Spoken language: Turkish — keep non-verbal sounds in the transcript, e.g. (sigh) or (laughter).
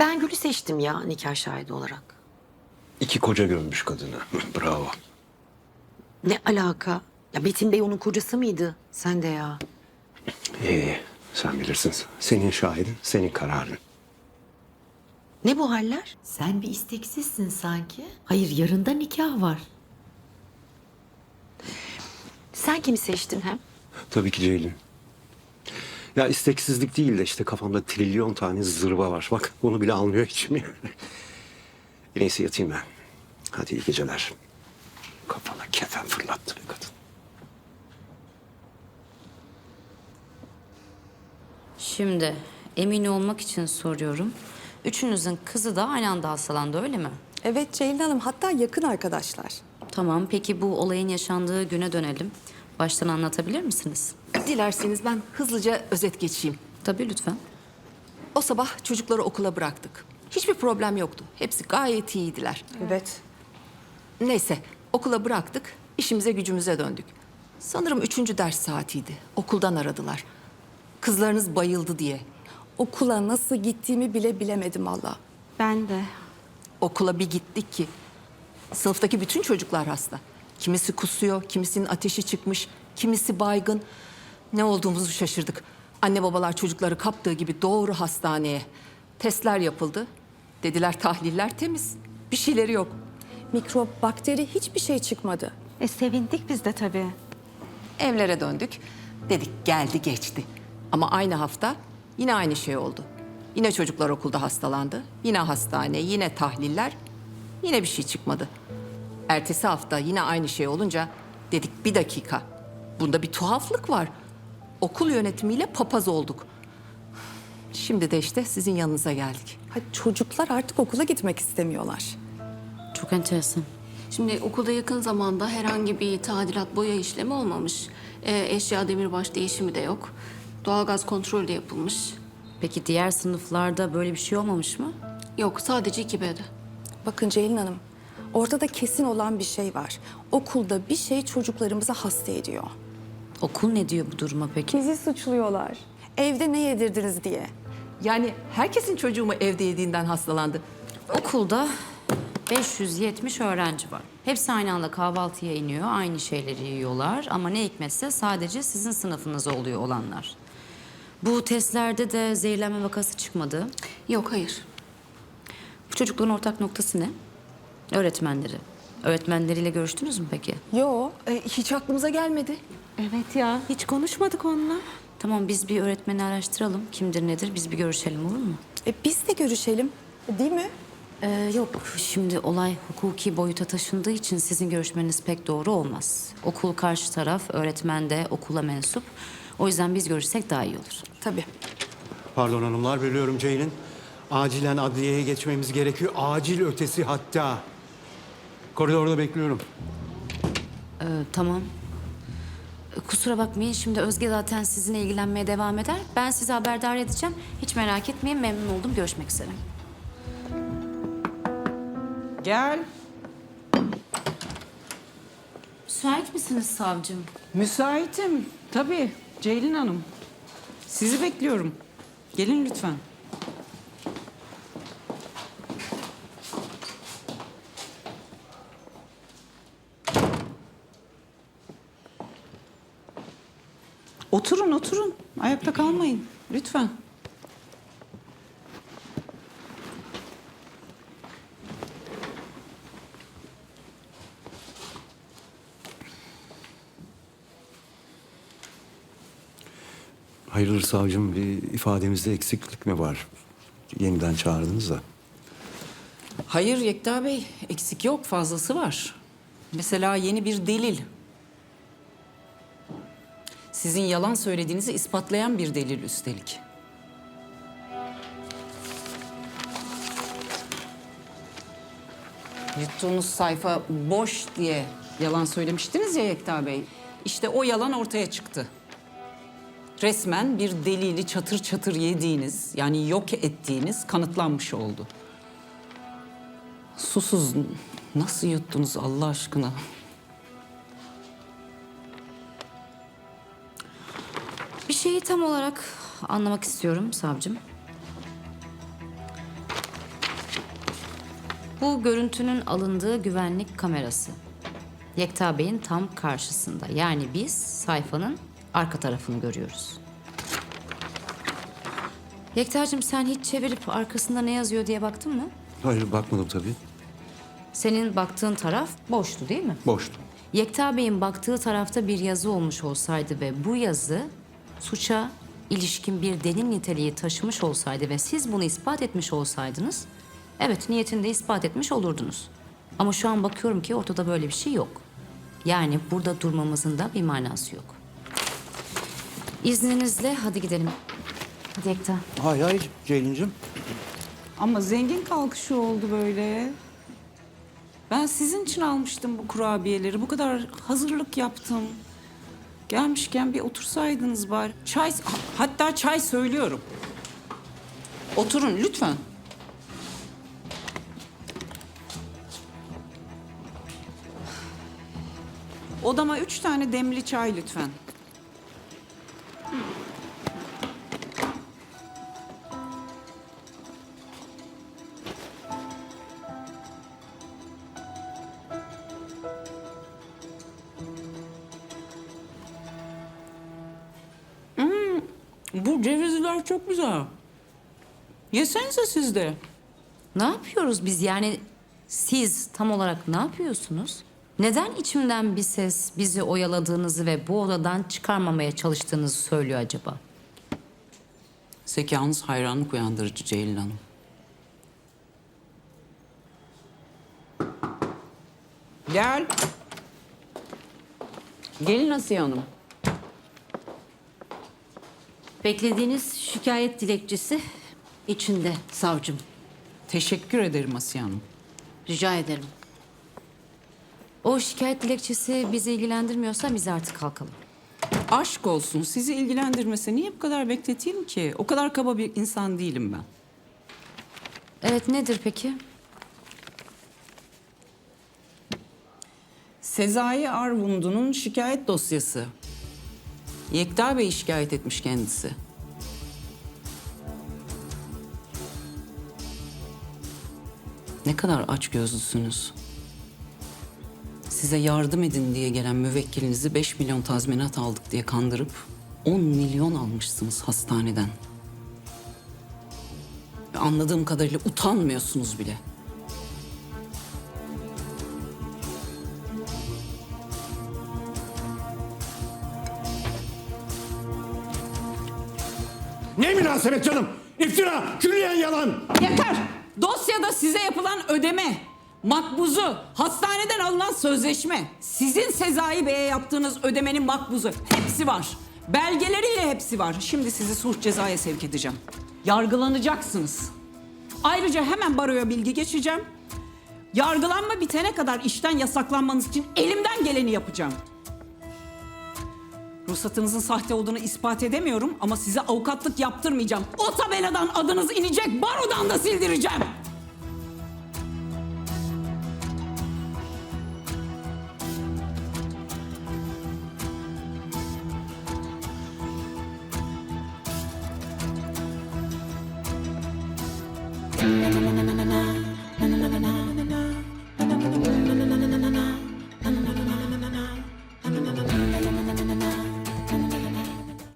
Ben Gül'ü seçtim ya nikah şahidi olarak. İki koca gömmüş kadını. (laughs) Bravo. Ne alaka? Ya Betim Bey onun kocası mıydı? Sen de ya. İyi, sen bilirsin. Senin şahidin, senin kararın. Ne bu haller? Sen bir isteksizsin sanki. Hayır yarında nikah var. Sen kimi seçtin hem? Tabii ki Ceylin. Ya isteksizlik değil de işte kafamda trilyon tane zırva var. Bak bunu bile almıyor içim. En iyisi yatayım ben. Hadi iyi geceler. Kafana kefen fırlattı bir kadın. Şimdi emin olmak için soruyorum. Üçünüzün kızı da aynı anda hastalandı öyle mi? Evet Ceylin Hanım hatta yakın arkadaşlar. Tamam peki bu olayın yaşandığı güne dönelim. Baştan anlatabilir misiniz? Dilerseniz ben hızlıca özet geçeyim. Tabii lütfen. O sabah çocukları okula bıraktık. Hiçbir problem yoktu. Hepsi gayet iyiydiler. Evet. Neyse okula bıraktık, işimize gücümüze döndük. Sanırım üçüncü ders saatiydi. Okuldan aradılar. Kızlarınız bayıldı diye. Okula nasıl gittiğimi bile bilemedim valla. Ben de. Okula bir gittik ki sınıftaki bütün çocuklar hasta. Kimisi kusuyor, kimisinin ateşi çıkmış, kimisi baygın. Ne olduğumuzu şaşırdık. Anne babalar çocukları kaptığı gibi doğru hastaneye. Testler yapıldı. Dediler tahliller temiz. Bir şeyleri yok. Mikrop, bakteri hiçbir şey çıkmadı. E sevindik biz de tabii. Evlere döndük. Dedik geldi geçti. Ama aynı hafta yine aynı şey oldu. Yine çocuklar okulda hastalandı. Yine hastane, yine tahliller. Yine bir şey çıkmadı. Ertesi hafta yine aynı şey olunca dedik bir dakika. Bunda bir tuhaflık var. Okul yönetimiyle papaz olduk. Şimdi de işte sizin yanınıza geldik. Ha, çocuklar artık okula gitmek istemiyorlar. Çok enteresan. Şimdi okulda yakın zamanda herhangi bir tadilat boya işlemi olmamış. Ee, eşya demirbaş değişimi de yok. Doğalgaz kontrolü de yapılmış. Peki diğer sınıflarda böyle bir şey olmamış mı? Yok sadece 2B'de. Bakın Ceylin Hanım, ortada kesin olan bir şey var. Okulda bir şey çocuklarımızı hasta ediyor. Okul ne diyor bu duruma peki? Bizi suçluyorlar. Evde ne yedirdiniz diye. Yani herkesin çocuğu mu evde yediğinden hastalandı? Okulda 570 öğrenci var. Hepsi aynı anda kahvaltıya iniyor, aynı şeyleri yiyorlar ama ne hikmetse sadece sizin sınıfınıza oluyor olanlar. Bu testlerde de zehirlenme vakası çıkmadı. Yok hayır. Bu çocukların ortak noktası ne? Öğretmenleri. Öğretmenleriyle görüştünüz mü peki? Yo, Ee, hiç aklımıza gelmedi. Evet ya hiç konuşmadık onunla. Tamam biz bir öğretmeni araştıralım. Kimdir nedir biz bir görüşelim olur mu? e, biz de görüşelim. Değil mi? Ee, yok şimdi olay hukuki boyuta taşındığı için sizin görüşmeniz pek doğru olmaz. Okul karşı taraf, öğretmen de okula mensup. O yüzden biz görüşsek daha iyi olur. Tabii. Pardon hanımlar, bölüyorum Ceylin. Acilen adliyeye geçmemiz gerekiyor. Acil ötesi hatta. Koridorda bekliyorum. Ee, tamam. Ee, Kusura bakmayın şimdi Özge zaten sizinle ilgilenmeye devam eder. Ben sizi haberdar edeceğim. Hiç merak etmeyin memnun oldum. Görüşmek üzere. Gel. Müsait misiniz savcım? Müsaitim. Tabii Ceylin Hanım. Sizi bekliyorum. Gelin lütfen. Oturun, oturun. Ayakta kalmayın. Lütfen. Hayırdır savcım bir ifademizde eksiklik mi var? Yeniden çağırdınız da. Hayır Yekta Bey, eksik yok, fazlası var. Mesela yeni bir delil. Sizin yalan söylediğinizi ispatlayan bir delil üstelik. Yuttuğunuz sayfa boş diye yalan söylemiştiniz ya Yekta Bey. İşte o yalan ortaya çıktı. Resmen bir delili çatır çatır yediğiniz, yani yok ettiğiniz kanıtlanmış oldu. Susuz nasıl yuttunuz Allah aşkına? Bir şeyi tam olarak anlamak istiyorum savcım. Bu görüntünün alındığı güvenlik kamerası. Yekta Bey'in tam karşısında. Yani biz sayfanın arka tarafını görüyoruz. Yekta'cığım sen hiç çevirip arkasında ne yazıyor diye baktın mı? Hayır bakmadım tabii. Senin baktığın taraf boştu değil mi? Boştu. Yekta Bey'in baktığı tarafta bir yazı olmuş olsaydı ve bu yazı suça ilişkin bir delil niteliği taşımış olsaydı ve siz bunu ispat etmiş olsaydınız, evet niyetini de ispat etmiş olurdunuz. Ama şu an bakıyorum ki ortada böyle bir şey yok. Yani burada durmamızın da bir manası yok. İzninizle hadi gidelim. Hadi Yekta. Hayır hayır Ceylin'cim. Ama zengin kalkışı oldu böyle. Ben sizin için almıştım bu kurabiyeleri. Bu kadar hazırlık yaptım. Gelmişken bir otursaydınız bari. Çay, hatta çay söylüyorum. Oturun lütfen. Odama üç tane demli çay lütfen. Bu cevizler çok güzel. Yesenize siz de. Ne yapıyoruz biz yani siz tam olarak ne yapıyorsunuz? Neden içimden bir ses bizi oyaladığınızı ve bu odadan çıkarmamaya çalıştığınızı söylüyor acaba? Zekanız hayranlık uyandırıcı Ceylin Hanım. Gel. Gelin Asiye Hanım. Beklediğiniz şikayet dilekçesi içinde savcım. Teşekkür ederim Asiye Hanım. Rica ederim. O şikayet dilekçesi bizi ilgilendirmiyorsa biz artık kalkalım. Aşk olsun sizi ilgilendirmese niye bu kadar bekleteyim ki? O kadar kaba bir insan değilim ben. Evet nedir peki? Sezai Arvundu'nun şikayet dosyası. Yekta Bey şikayet etmiş kendisi. Ne kadar açgözlüsünüz. Size yardım edin diye gelen müvekkilinizi 5 milyon tazminat aldık diye kandırıp 10 milyon almışsınız hastaneden. Anladığım kadarıyla utanmıyorsunuz bile. Ne münasebet canım? İftira, külliyen yalan. Yeter! Dosyada size yapılan ödeme, makbuzu, hastaneden alınan sözleşme, sizin Sezai Bey'e yaptığınız ödemenin makbuzu hepsi var. Belgeleriyle hepsi var. Şimdi sizi suç cezaya sevk edeceğim. Yargılanacaksınız. Ayrıca hemen baroya bilgi geçeceğim. Yargılanma bitene kadar işten yasaklanmanız için elimden geleni yapacağım. Ruhsatınızın sahte olduğunu ispat edemiyorum ama size avukatlık yaptırmayacağım. O tabeladan adınız inecek, barodan da sildireceğim. Na na na na